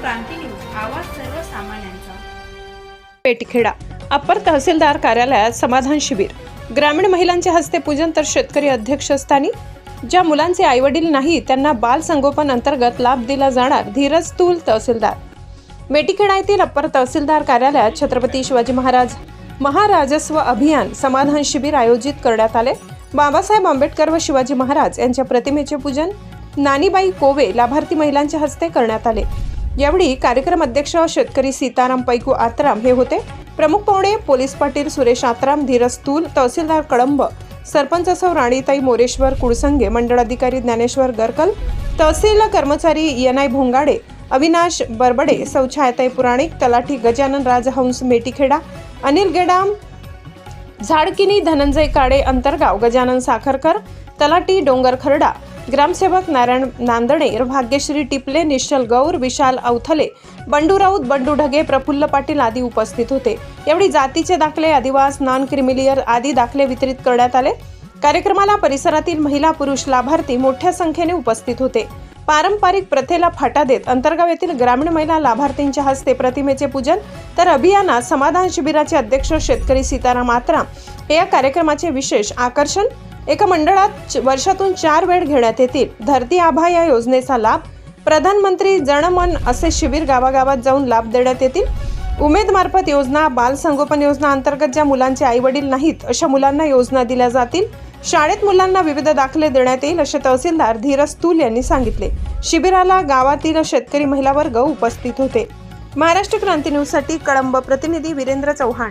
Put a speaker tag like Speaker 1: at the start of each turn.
Speaker 1: क्रांती news आवाज सर्वसामान्यांचा.
Speaker 2: पेटखेडा upper तहसीलदार कार्यालयात समाधान शिबिर. ग्रामीण महिलांच्या हस्ते पूजन तर शेतकरी अध्यक्षस्थानी ज्या मुलांचे आईवडील नाही त्यांना बाल संगोपन अंतर्गत लाभ दिला जाणार धीरज तूल तहसीलदार. मेटीखेडा येथील अप्पर तहसीलदार कार्यालयात छत्रपती शिवाजी महाराज महाराजस्व अभियान समाधान शिबिर आयोजित करण्यात आले. बाबासाहेब आंबेडकर व शिवाजी महाराज यांच्या प्रतिमेचे पूजन. नानीबाई कोवे लाभार्थी महिलांच्या हस्ते करण्यात आले. यावेळी कार्यक्रम अध्यक्ष शेतकरी सीताराम पैकू आत्राम हे होते. प्रमुख पाहुणे पोलीस पाटील सुरेश आत्राम धीरज तूल तहसीलदार कळंब सरपंच सौ राणीताई मोरेश्वर कुळसंगे मंडळ अधिकारी ज्ञानेश्वर गरकल तहसील कर्मचारी यनाई भोंगाडे अविनाश बरबडे सौ छायाताई पुराणिक तलाठी गजानन राजहंस मेटीखेडा अनिल गेडाम झाडकिनी धनंजय काडे अंतरगाव गजानन साखरकर तलाटी डोंगर खरडा ग्रामसेवक नारायण नांदणे भाग्यश्री टिपले निश्चल गौर विशाल अवथले बंडू राऊत बंडू ढगे प्रफुल्ल पाटील आदी उपस्थित होते. यावेळी जातीचे दाखले आदिवास नॉन क्रिमिलियर आदी दाखले वितरित करण्यात आले. कार्यक्रमाला परिसरातील महिला पुरुष लाभार्थी मोठ्या संख्येने उपस्थित होते. पारंपरिक प्रथेला फाटा देत अंतर्गाव येथील ग्रामीण महिला लाभार्थींच्या हस्ते प्रतिमेचे पूजन तर अभियानात समाधान शिबिराचे अध्यक्ष शेतकरी सीताराम आत्रा हे या कार्यक्रमाचे विशेष आकर्षण एका मंडळात वर्षातून चार वेळ घेण्यात येतील. धरती आभा या योजनेचा लाभ प्रधानमंत्री जनमन असे शिबिर गावागावात जाऊन लाभ देण्यात येतील. उमेद मार्फत योजना बालसंगोपन योजना अंतर्गत ज्या मुलांचे आई वडील नाहीत अशा मुलांना योजना दिल्या जातील. शाळेत मुलांना विविध दाखले देण्यात येईल असे तहसीलदार धीरज तूल यांनी सांगितले. शिबिराला गावातील शेतकरी महिला वर्ग उपस्थित होते. महाराष्ट्र क्रांती न्यूजसाठी कळंब प्रतिनिधी वीरेंद्र चव्हाण.